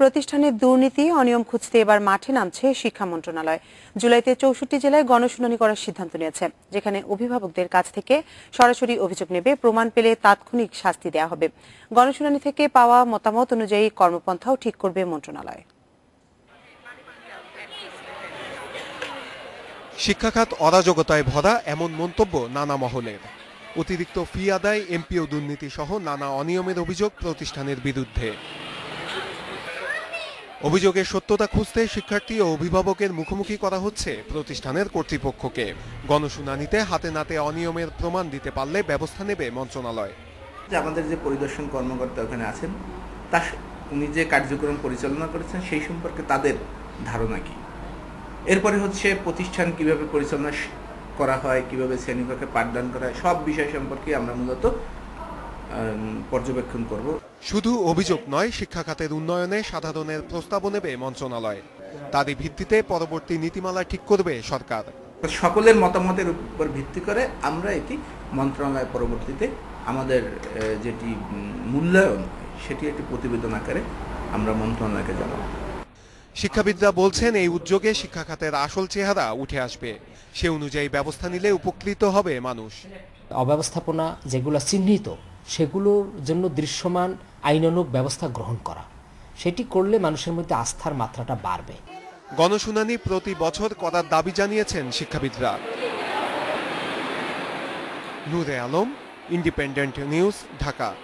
প্রতিষ্ঠানে দুর্নীতি অনিয়ম খুঁজতে এবার মাঠে নামছে শিক্ষা মন্ত্রণালয়। জুলাইতে চৌষট্টি জেলায় গণশুনানি করার সিদ্ধান্ত নিয়েছে, যেখানে অভিভাবকদের কাছ থেকে সরাসরি অভিযোগ নেবে, প্রমাণ পেলে তাৎক্ষণিক শাস্তি দেওয়া হবে। গণশুনানি থেকে পাওয়া মতামত অনুযায়ী কর্মপন্থাও ঠিক করবে মন্ত্রণালয়। শিক্ষাখাত অরাজকতায় ভরা এমন মন্তব্য নানা মহলের। অতিরিক্ত ফি আদায় এমপিও দুর্নীতি সহ নানা অনিয়মের অভিযোগ প্রতিষ্ঠানের বিরুদ্ধে। অভিযোগের সত্যতা খুঁজতে শিক্ষার্থী ও অভিভাবকের মুখোমুখি করা হচ্ছে প্রতিষ্ঠানের কর্তৃপক্ষকে। গণশুনানিতে হাতে নাতে অনিয়মের প্রমাণ দিতে পারলে ব্যবস্থা নেবে মন্ত্রণালয়। আমাদের যে পরিদর্শন কর্মকর্তা ওখানে আছেন, তা উনি যে কার্যক্রম পরিচালনা করেছেন, সেই সম্পর্কে তাদের ধারণা কি? এরপরে হচ্ছে প্রতিষ্ঠান কীভাবে পরিচালনা করা হয়, কীভাবে শ্রেণীকক্ষে পাঠদান করা হয়, সব বিষয় সম্পর্কে আমরা মূলত পর্যবেক্ষণ করব। শুধু অভিযোগ নয় শিক্ষা খাতের উন্নয়নে সাধারণের প্রস্তাবও নেবে মন্ত্রণালয়। তারই ভিত্তিতে পরবর্তী নীতিমালা ঠিক করবে সরকার। সকলের মতামতের উপর ভিত্তি করে আমরা এটি মন্ত্রণালয় পরবর্তীতে আমাদের যেটি মূল্যায়ন সেটি একটি প্রতিবেদন আকারে আমরা মন্ত্রণালয়কে জানাব। শিক্ষাবিদরা বলছেন এই উদ্যোগে শিক্ষা খাতের আসল চেহারা উঠে আসবে। সে অনুযায়ী ব্যবস্থা নিলে উপকৃত হবে মানুষ। অব্যবস্থাপনা যেগুলো চিহ্নিত সেগুলোর জন্য দৃশ্যমান আইনানুগ ব্যবস্থা গ্রহণ করা। সেটি করলে মানুষের মধ্যে আস্থার মাত্রাটা বাড়বে। গণশুনানি প্রতি বছর করার দাবি জানিয়েছেন শিক্ষাবিদরা। Nure Alam Independent News Dhaka.